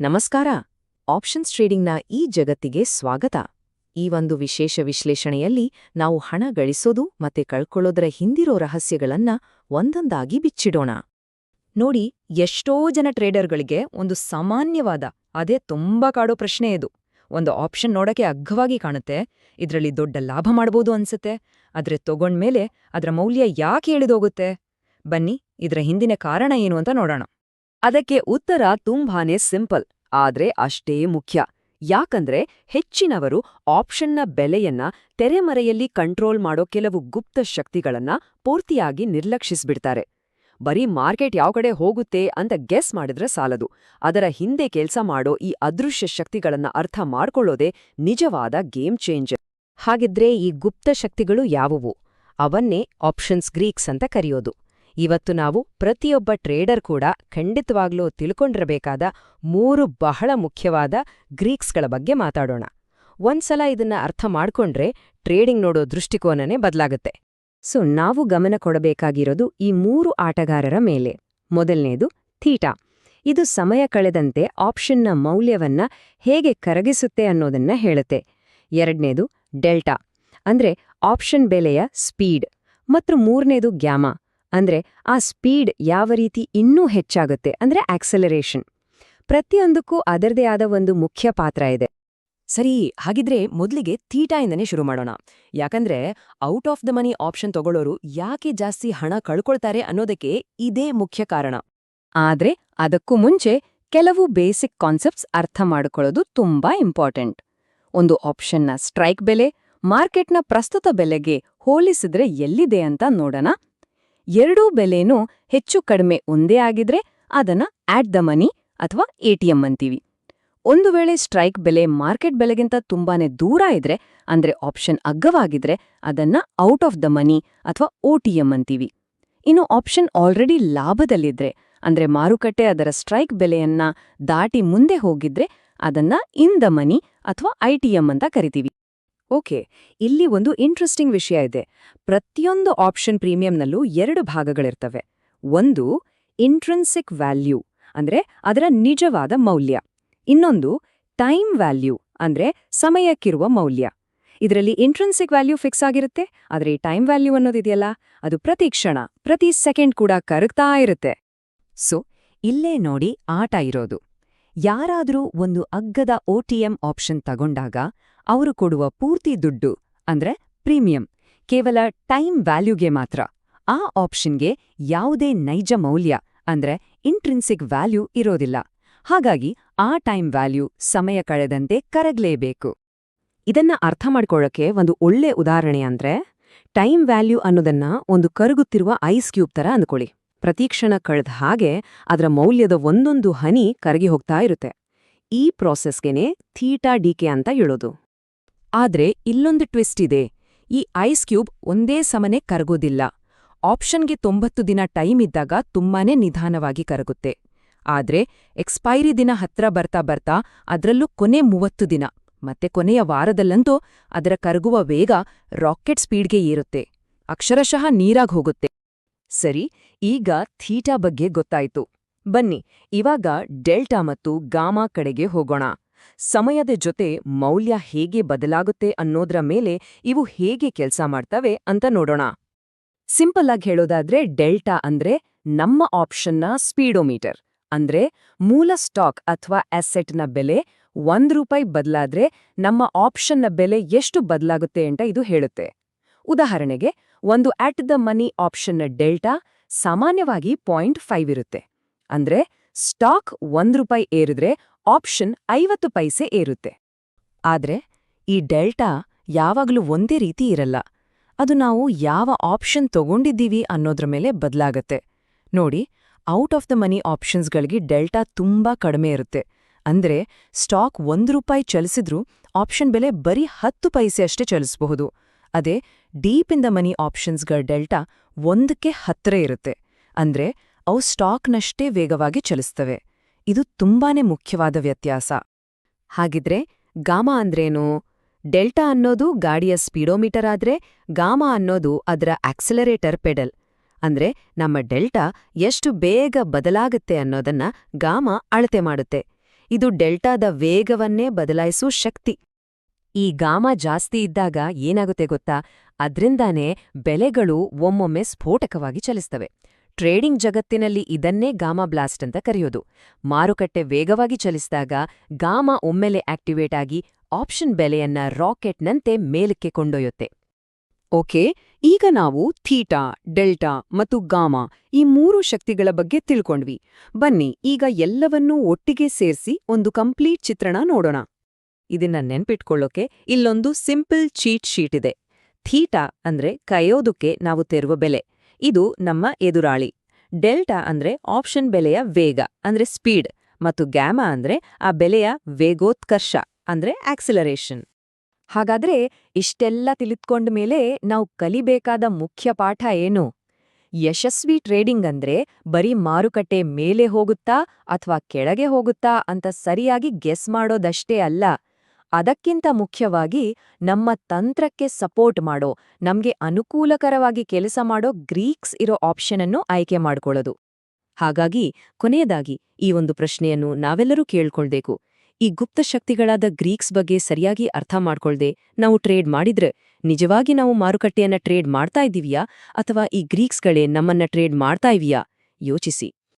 ನಮಸ್ಕಾರ. ಆಪ್ಷನ್ಸ್ ಟ್ರೇಡಿಂಗ್ನ ಈ ಜಗತ್ತಿಗೆ ಸ್ವಾಗತ. ಈ ಒಂದು ವಿಶೇಷ ವಿಶ್ಲೇಷಣೆಯಲ್ಲಿ ನಾವು ಹಣ ಗಳಿಸೋದು ಮತ್ತೆ ಕಳ್ಕೊಳ್ಳೋದರ ಹಿಂದಿರೋ ರಹಸ್ಯಗಳನ್ನ ಒಂದೊಂದಾಗಿ ಬಿಚ್ಚಿಡೋಣ. ನೋಡಿ, ಎಷ್ಟೋ ಜನ ಟ್ರೇಡರ್ಗಳಿಗೆ ಒಂದು ಸಾಮಾನ್ಯವಾದ, ಅದೇ ತುಂಬಾ ಕಾಡೋ ಪ್ರಶ್ನೆ ಇದು. ಒಂದು ಆಪ್ಷನ್ ನೋಡಕ್ಕೆ ಅಗ್ಗವಾಗಿ ಕಾಣುತ್ತೆ, ಇದರಲ್ಲಿ ದೊಡ್ಡ ಲಾಭ ಮಾಡ್ಬೋದು ಅನ್ಸುತ್ತೆ, ಆದ್ರೆ ತಗೊಂಡ್ಮೇಲೆ ಅದರ ಮೌಲ್ಯ ಯಾಕೆ ಇಳಿದೋಗುತ್ತೆ ಬನ್ನಿ, ಇದರ ಹಿಂದಿನ ಕಾರಣ ಏನು ಅಂತ ನೋಡೋಣ. ಅದಕ್ಕೆ ಉತ್ತರ ತುಂಬಾನೇ ಸಿಂಪಲ್. ಆದ್ರೆ ಅಷ್ಟೇ ಮುಖ್ಯ. ಯಾಕಂದ್ರೆ ಹೆಚ್ಚಿನವರು ಆಪ್ಷನ್ನ ಬೆಲೆಯನ್ನ ತೆರೆಮರೆಯಲ್ಲಿ ಕಂಟ್ರೋಲ್ ಮಾಡೋ ಕೆಲವು ಗುಪ್ತ ಶಕ್ತಿಗಳನ್ನ ಪೂರ್ತಿಯಾಗಿ ನಿರ್ಲಕ್ಷಿಸ್ಬಿಡ್ತಾರೆ. ಬರೀ ಮಾರ್ಕೆಟ್ ಯಾವ ಕಡೆ ಹೋಗುತ್ತೆ ಅಂತ ಗೆಸ್ ಮಾಡಿದ್ರೆ ಸಾಲದು. ಅದರ ಹಿಂದೆ ಕೆಲಸ ಮಾಡೋ ಈ ಅದೃಶ್ಯ ಶಕ್ತಿಗಳನ್ನ ಅರ್ಥ ಮಾಡ್ಕೊಳ್ಳೋದೇ ನಿಜವಾದ ಗೇಮ್ ಚೇಂಜರ್ ಹಾಗಿದ್ರೆ ಈ ಗುಪ್ತ ಶಕ್ತಿಗಳು ಯಾವುವು? ಅವನ್ನೇ ಆಪ್ಷನ್ಸ್ ಗ್ರೀಕ್ಸ್ ಅಂತ ಕರೆಯೋದು. ಇವತ್ತು ನಾವು ಪ್ರತಿಯೊಬ್ಬ ಟ್ರೇಡರ್ ಕೂಡ ಖಂಡಿತವಾಗ್ಲೂ ತಿಳ್ಕೊಂಡಿರಬೇಕಾದ ಮೂರು ಬಹಳ ಮುಖ್ಯವಾದ ಗ್ರೀಕ್ಸ್ಗಳ ಬಗ್ಗೆ ಮಾತಾಡೋಣ. ಒಂದ್ಸಲ ಇದನ್ನ ಅರ್ಥ ಮಾಡ್ಕೊಂಡ್ರೆ ಟ್ರೇಡಿಂಗ್ ನೋಡೋ ದೃಷ್ಟಿಕೋನನೇ ಬದಲಾಗುತ್ತೆ. ಸೊ, ನಾವು ಗಮನ ಕೊಡಬೇಕಾಗಿರೋದು ಈ ಮೂರು ಆಟಗಾರರ ಮೇಲೆ. ಮೊದಲನೇದು, ಥೀಟಾ. ಇದು ಸಮಯ ಕಳೆದಂತೆ ಆಪ್ಷನ್ನ ಮೌಲ್ಯವನ್ನ ಹೇಗೆ ಕರಗಿಸುತ್ತೆ ಅನ್ನೋದನ್ನ ಹೇಳುತ್ತೆ. ಎರಡನೇದು, ಡೆಲ್ಟಾ. ಅಂದ್ರೆ ಆಪ್ಷನ್ ಬೆಲೆಯ ಸ್ಪೀಡ್. ಮತ್ತು ಮೂರನೇದು, ಗ್ಯಾಮಾ. ಅಂದ್ರೆ ಆ ಸ್ಪೀಡ್ ಯಾವ ರೀತಿ ಇನ್ನೂ ಹೆಚ್ಚಾಗುತ್ತೆ ಅಂದ್ರೆ ಆಕ್ಸಲರೇಷನ್ ಪ್ರತಿಯೊಂದಕ್ಕೂ ಅದರದೇ ಆದ ಒಂದು ಮುಖ್ಯ ಪಾತ್ರ ಇದೆ. ಸರಿ, ಹಾಗಿದ್ರೆ ಮೊದ್ಲಿಗೆ ಥೀಟಾಯಿಂದನೇ ಶುರು ಮಾಡೋಣ. ಯಾಕಂದ್ರೆ out of the money option ತಗೊಳ್ಳೋರು ಯಾಕೆ ಜಾಸ್ತಿ ಹಣ ಕಳ್ಕೊಳ್ತಾರೆ ಅನ್ನೋದಕ್ಕೆ ಇದೇ ಮುಖ್ಯ ಕಾರಣ. ಆದ್ರೆ ಅದಕ್ಕೂ ಮುಂಚೆ ಕೆಲವು ಬೇಸಿಕ್ ಕಾನ್ಸೆಪ್ಟ್ಸ್ ಅರ್ಥ ಮಾಡಿಕೊಳ್ಳೋದು ತುಂಬಾ ಇಂಪಾರ್ಟೆಂಟ್. ಒಂದು ಆಪ್ಷನ್ನ ಸ್ಟ್ರೈಕ್ ಬೆಲೆ, ಮಾರ್ಕೆಟ್ನ ಪ್ರಸ್ತುತ ಬೆಲೆಗೆ ಹೋಲಿಸಿದ್ರೆ ಎಲ್ಲಿದೆ ಅಂತ ನೋಡೋಣ. ಎರಡೂ ಬೆಲೆನೂ ಹೆಚ್ಚು ಕಡಿಮೆ ಒಂದೇ ಆಗಿದ್ರೆ ಅದನ್ನ ಆಟ್ ದ ಮನಿ ಅಥವಾ ಎಟಿಎಂ ಅಂತೀವಿ. ಒಂದು ವೇಳೆ ಸ್ಟ್ರೈಕ್ ಬೆಲೆ ಮಾರ್ಕೆಟ್ ಬೆಲೆಗಿಂತ ತುಂಬಾನೇ ದೂರ ಇದ್ರೆ, ಅಂದ್ರೆ ಆಪ್ಷನ್ ಅಗ್ಗವಾಗಿದ್ರೆ ಅದನ್ನ ಔಟ್ ಆಫ್ ದ ಮನಿ ಅಥವಾ ಓಟಿಎಂ ಅಂತೀವಿ. ಇನ್ನು ಆಪ್ಷನ್ ಆಲ್ರೆಡಿ ಲಾಭದಲ್ಲಿದ್ರೆ, ಅಂದ್ರೆ ಮಾರುಕಟ್ಟೆ ಅದರ ಸ್ಟ್ರೈಕ್ ಬೆಲೆಯನ್ನ ದಾಟಿ ಮುಂದೆ ಹೋಗಿದ್ರೆ ಅದನ್ನ ಇನ್ ದ ಮನಿ ಅಥವಾ ಐಟಿಎಂ ಅಂತ ಕರಿತೀವಿ. ಓಕೆ, ಇಲ್ಲಿ ಒಂದು ಇಂಟ್ರೆಸ್ಟಿಂಗ್ ವಿಷಯ ಇದೆ. ಪ್ರತಿಯೊಂದು ಆಪ್ಷನ್ ಪ್ರೀಮಿಯಂನಲ್ಲೂ ಎರಡು ಭಾಗಗಳಿರ್ತವೆ. ಒಂದು ಇಂಟ್ರೆನ್ಸಿಕ್ ವ್ಯಾಲ್ಯೂ ಅಂದ್ರೆ ಅದರ ನಿಜವಾದ ಮೌಲ್ಯ. ಇನ್ನೊಂದು ಟೈಮ್ ವ್ಯಾಲ್ಯೂ ಅಂದ್ರೆ ಸಮಯಕ್ಕಿರುವ ಮೌಲ್ಯ. ಇದರಲ್ಲಿ ಇಂಟ್ರೆನ್ಸಿಕ್ ವ್ಯಾಲ್ಯೂ ಫಿಕ್ಸ್ ಆಗಿರುತ್ತೆ, ಆದರೆ ಟೈಮ್ ವ್ಯಾಲ್ಯೂ ಅನ್ನೋದಿದೆಯಲ್ಲ ಅದು ಪ್ರತಿ ಕ್ಷಣ, ಪ್ರತಿ ಸೆಕೆಂಡ್ ಕೂಡ ಕರಗ್ತಾ ಇರುತ್ತೆ. ಸೊ ಇಲ್ಲೇ ನೋಡಿ ಆಟ ಇರೋದು. ಯಾರಾದರೂ ಒಂದು ಅಗ್ಗದ ಒಟಿಎಂ ಆಪ್ಷನ್ ತಗೊಂಡಾಗ ಅವರು ಕೊಡುವ ಪೂರ್ತಿ ದುಡ್ಡು, ಅಂದ್ರೆ ಪ್ರೀಮಿಯಂ, ಕೇವಲ ಟೈಮ್ ವ್ಯಾಲ್ಯೂಗೆ ಮಾತ್ರ. ಆ ಆಪ್ಷನ್ಗೆ ಯಾವುದೇ ನೈಜ ಮೌಲ್ಯ, ಅಂದ್ರೆ ಇಂಟ್ರಿನ್ಸಿಕ್ ವ್ಯಾಲ್ಯೂ ಇರೋದಿಲ್ಲ. ಹಾಗಾಗಿ ಆ ಟೈಮ್ ವ್ಯಾಲ್ಯೂ ಸಮಯ ಕಳೆದಂತೆ ಕರಗ್ಲೇಬೇಕು. ಇದನ್ನ ಅರ್ಥ ಮಾಡ್ಕೊಳ್ಳೋಕೆ ಒಂದು ಒಳ್ಳೆ ಉದಾಹರಣೆ ಅಂದ್ರೆ, ಟೈಮ್ ವ್ಯಾಲ್ಯೂ ಅನ್ನೋದನ್ನ ಒಂದು ಕರಗುತ್ತಿರುವ ಐಸ್ ಕ್ಯೂಬ್ ತರ ಅಂದ್ಕೊಳ್ಳಿ. ಪ್ರತೀಕ್ಷಣ ಕಳೆದ ಹಾಗೆ ಅದರ ಮೌಲ್ಯದ ಒಂದೊಂದು ಹನಿ ಕರಗಿ ಹೋಗ್ತಾ ಇರುತ್ತೆ. ಈ ಪ್ರಾಸೆಸ್ಗೆನೆ ಥೀಟಾ ಡಿಕೆ ಅಂತ ಹೇಳೋದು. ಆದ್ರೆ ಇಲ್ಲೊಂದು ಟ್ವಿಸ್ಟ್ ಇದೆ. ಈ ಐಸ್ ಕ್ಯೂಬ್ ಒಂದೇ ಸಮನೆ ಕರಗೋದಿಲ್ಲ. ಆಪ್ಷನ್ಗೆ ತೊಂಬತ್ತು ದಿನ ಟೈಮ್ ಇದ್ದಾಗ ತುಂಬಾನೇ ನಿಧಾನವಾಗಿ ಕರಗುತ್ತೆ. ಆದ್ರೆ ಎಕ್ಸ್ಪೈರಿ ದಿನ ಹತ್ರ ಬರ್ತಾ ಬರ್ತಾ ಅದರಲ್ಲೂ ಕೊನೆ ಮೂವತ್ತು ದಿನ, ಮತ್ತೆ ಕೊನೆಯ ವಾರದಲ್ಲಂತೂ ಅದರ ಕರಗುವ ವೇಗ ರಾಕೆಟ್ ಸ್ಪೀಡ್ಗೆ ಏರುತ್ತೆ. ಅಕ್ಷರಶಃ ನೀರಾಗ್ ಹೋಗುತ್ತೆ. ಸರಿ, ಈಗ ಥೀಟಾ ಬಗ್ಗೆ ಗೊತ್ತಾಯ್ತು. ಬನ್ನಿ, ಇವಾಗ ಡೆಲ್ಟಾ ಮತ್ತು ಗಾಮಾ ಕಡೆಗೆ ಹೋಗೋಣ. ಸಮಯದ ಜೊತೆ ಮೌಲ್ಯ ಹೇಗೆ ಬದಲಾಗುತ್ತೆ ಅನ್ನೋದ್ರ ಮೇಲೆ ಇವು ಹೇಗೆ ಕೆಲಸ ಮಾಡ್ತವೆ ಅಂತ ನೋಡೋಣ. ಸಿಂಪಲ್ ಆಗಿ ಹೇಳೋದಾದ್ರೆ ಡೆಲ್ಟಾ ಅಂದ್ರೆ ನಮ್ಮ ಆಪ್ಷನ್ನ ಸ್ಪೀಡೋಮೀಟರ್. ಅಂದ್ರೆ ಮೂಲ ಸ್ಟಾಕ್ ಅಥವಾ ಅಸೆಟ್ನ ಬೆಲೆ ಒಂದ್ ರೂಪಾಯಿ ಬದಲಾದ್ರೆ ನಮ್ಮ ಆಪ್ಷನ್ನ ಬೆಲೆ ಎಷ್ಟು ಬದಲಾಗುತ್ತೆ ಅಂತ ಇದು ಹೇಳುತ್ತೆ. ಉದಾಹರಣೆಗೆ ಒಂದು ಅಟ್ ದ ಮನಿ ಆಪ್ಷನ್ನ ಡೆಲ್ಟಾ ಸಾಮಾನ್ಯವಾಗಿ ಪಾಯಿಂಟ್ ಫೈವ್ ಇರುತ್ತೆ. ಅಂದ್ರೆ ಸ್ಟಾಕ್ ಒಂದ್ ರೂಪಾಯಿ ಏರಿದ್ರೆ ಆಪ್ಷನ್ ಐವತ್ತು ಪೈಸೆ ಏರುತ್ತೆ. ಆದ್ರೆ, ಈ ಡೆಲ್ಟಾ ಯಾವಾಗಲೂ ಒಂದೇ ರೀತಿ ಇರಲ್ಲ. ಅದು ನಾವು ಯಾವ ಆಪ್ಷನ್ ತಗೊಂಡಿದ್ದೀವಿ ಅನ್ನೋದ್ರ ಮೇಲೆ ಬದಲಾಗತ್ತೆ. ನೋಡಿ, ಔಟ್ ಆಫ್ ದ ಮನಿ ಆಪ್ಷನ್ಸ್ಗಳಿಗೆ ಡೆಲ್ಟಾ ತುಂಬಾ ಕಡಿಮೆ ಇರುತ್ತೆ. ಅಂದ್ರೆ, ಸ್ಟಾಕ್ ಒಂದು ರೂಪಾಯಿ ಚಲಿಸಿದ್ರೂ ಆಪ್ಷನ್ ಬೆಲೆ ಬರೀ ಹತ್ತು ಪೈಸೆ ಅಷ್ಟೇ ಚಲಿಸಬಹುದು. ಅದೇ, ಡೀಪ್ ಇನ್ ದ ಮನಿ ಆಪ್ಷನ್ಸ್ಗಳ ಡೆಲ್ಟಾ ಒಂದಕ್ಕೆ ಹತ್ತಿರ ಇರುತ್ತೆ. ಅಂದ್ರೆ, ಅವು ಸ್ಟಾಕ್ನಷ್ಟೇ ವೇಗವಾಗಿ ಚಲಿಸ್ತವೆ. ಇದು ತುಂಬಾನೇ ಮುಖ್ಯವಾದ ವ್ಯತ್ಯಾಸ. ಹಾಗಿದ್ರೆ, ಗಾಮಾ ಅಂದ್ರೇನು? ಡೆಲ್ಟಾ ಅನ್ನೋದು ಗಾಡಿಯ ಸ್ಪೀಡೋಮೀಟರ್ ಆದ್ರೆ, ಗಾಮಾ ಅನ್ನೋದು ಅದರ ಆಕ್ಸಲರೇಟರ್ ಪೆಡಲ್. ಅಂದ್ರೆ, ನಮ್ಮ ಡೆಲ್ಟಾ ಎಷ್ಟು ಬೇಗ ಬದಲಾಗುತ್ತೆ ಅನ್ನೋದನ್ನ ಗಾಮಾ ಅಳತೆ ಮಾಡುತ್ತೆ. ಇದು ಡೆಲ್ಟಾದ ವೇಗವನ್ನೇ ಬದಲಾಯಿಸೋ ಶಕ್ತಿ. ಈ ಗಾಮ ಜಾಸ್ತಿ ಇದ್ದಾಗ ಏನಾಗುತ್ತೆ ಗೊತ್ತಾ? ಅದ್ರಿಂದಾನೇ ಬೆಲೆಗಳು ಒಮ್ಮೊಮ್ಮೆ ಸ್ಫೋಟಕವಾಗಿ ಚಲಿಸ್ತವೆ. ಟ್ರೇಡಿಂಗ್ ಜಗತ್ತಿನಲ್ಲಿ ಇದನ್ನೇ ಗಾಮಾ ಬ್ಲಾಸ್ಟ್ ಅಂತ ಕರೆಯೋದು. ಮಾರುಕಟ್ಟೆ ವೇಗವಾಗಿ ಚಲಿಸಿದಾಗ ಗಾಮಾ ಒಮ್ಮೆಲೆ ಆಕ್ಟಿವೇಟ್ ಆಗಿ ಆಪ್ಷನ್ ಬೆಲೆಯನ್ನ ರಾಕೆಟ್ನಂತೆ ಮೇಲಕ್ಕೆ ಕೊಂಡೊಯ್ಯುತ್ತೆ. ಓಕೆ, ಈಗ ನಾವು ಥೀಟಾ, ಡೆಲ್ಟಾ ಮತ್ತು ಗಾಮಾ ಈ ಮೂರು ಶಕ್ತಿಗಳ ಬಗ್ಗೆ ತಿಳ್ಕೊಂಡ್ವಿ. ಬನ್ನಿ, ಈಗ ಎಲ್ಲವನ್ನೂ ಒಟ್ಟಿಗೆ ಸೇರಿಸಿ ಒಂದು ಕಂಪ್ಲೀಟ್ ಚಿತ್ರಣ ನೋಡೋಣ. ಇದನ್ನ ನೆನ್ಪಿಟ್ಕೊಳ್ಳೋಕೆ ಇಲ್ಲೊಂದು ಸಿಂಪಲ್ ಚೀಟ್ ಶೀಟ್ ಇದೆ. ಥೀಟಾ ಅಂದ್ರೆ ಕೈಯೋದಕ್ಕೆ ನಾವು ತೆರುವ ಬೆಲೆ. ಇದು ನಮ್ಮ ಎದುರಾಳಿ. ಡೆಲ್ಟಾ ಅಂದ್ರೆ ಆಪ್ಷನ್ ಬೆಲೆಯ ವೇಗ, ಅಂದ್ರೆ ಸ್ಪೀಡ್, ಮತ್ತು ಗ್ಯಾಮಾ ಅಂದ್ರೆ ಆ ಬೆಲೆಯ ವೇಗೋತ್ಕರ್ಷ, ಅಂದ್ರೆ ಆಕ್ಸಿಲರೇಷನ್. ಹಾಗಾದ್ರೆ ಇಷ್ಟೆಲ್ಲ ತಿಳಿದುಕೊಂಡ ಮೇಲೆ ನಾವು ಕಲಿಬೇಕಾದ ಮುಖ್ಯ ಪಾಠ ಏನು? ಯಶಸ್ವಿ ಟ್ರೇಡಿಂಗ್ ಅಂದ್ರೆ ಬರೀ ಮಾರುಕಟ್ಟೆ ಮೇಲೆ ಹೋಗುತ್ತಾ ಅಥವಾ ಕೆಳಗೆ ಹೋಗುತ್ತಾ ಅಂತ ಸರಿಯಾಗಿ ಗೆಸ್ ಮಾಡೋದಷ್ಟೇ ಅಲ್ಲ. ಅದಕ್ಕಿಂತ ಮುಖ್ಯವಾಗಿ ನಮ್ಮ ತಂತ್ರಕ್ಕೆ ಸಪೋರ್ಟ್ ಮಾಡೋ, ನಮ್ಗೆ ಅನುಕೂಲಕರವಾಗಿ ಕೆಲಸ ಮಾಡೋ ಗ್ರೀಕ್ಸ್ ಇರೋ ಆಪ್ಷನ್ ಅನ್ನು ಆಯ್ಕೆ ಮಾಡ್ಕೊಳ್ಳೋದು. ಹಾಗಾಗಿ, ಕೊನೆಯದಾಗಿ ಈ ಒಂದು ಪ್ರಶ್ನೆಯನ್ನು ನಾವೆಲ್ಲರೂ ಕೇಳ್ಕೊಳ್ಬೇಕು. ಈ ಗುಪ್ತ ಶಕ್ತಿಗಳಾದ ಗ್ರೀಕ್ಸ್ ಬಗ್ಗೆ ಸರಿಯಾಗಿ ಅರ್ಥ ಮಾಡ್ಕೊಳ್ದೆ ನಾವು ಟ್ರೇಡ್ ಮಾಡಿದ್ರೆ, ನಿಜವಾಗಿ ನಾವು ಮಾರುಕಟ್ಟೆಯನ್ನ ಟ್ರೇಡ್ ಮಾಡ್ತಾ ಇದ್ದೀವಿಯಾ ಅಥವಾ ಈ ಗ್ರೀಕ್ಸ್ಗಳೇ ನಮ್ಮನ್ನ ಟ್ರೇಡ್ ಮಾಡ್ತಾ ಇವಿಯಾ? ಯೋಚಿಸಿ.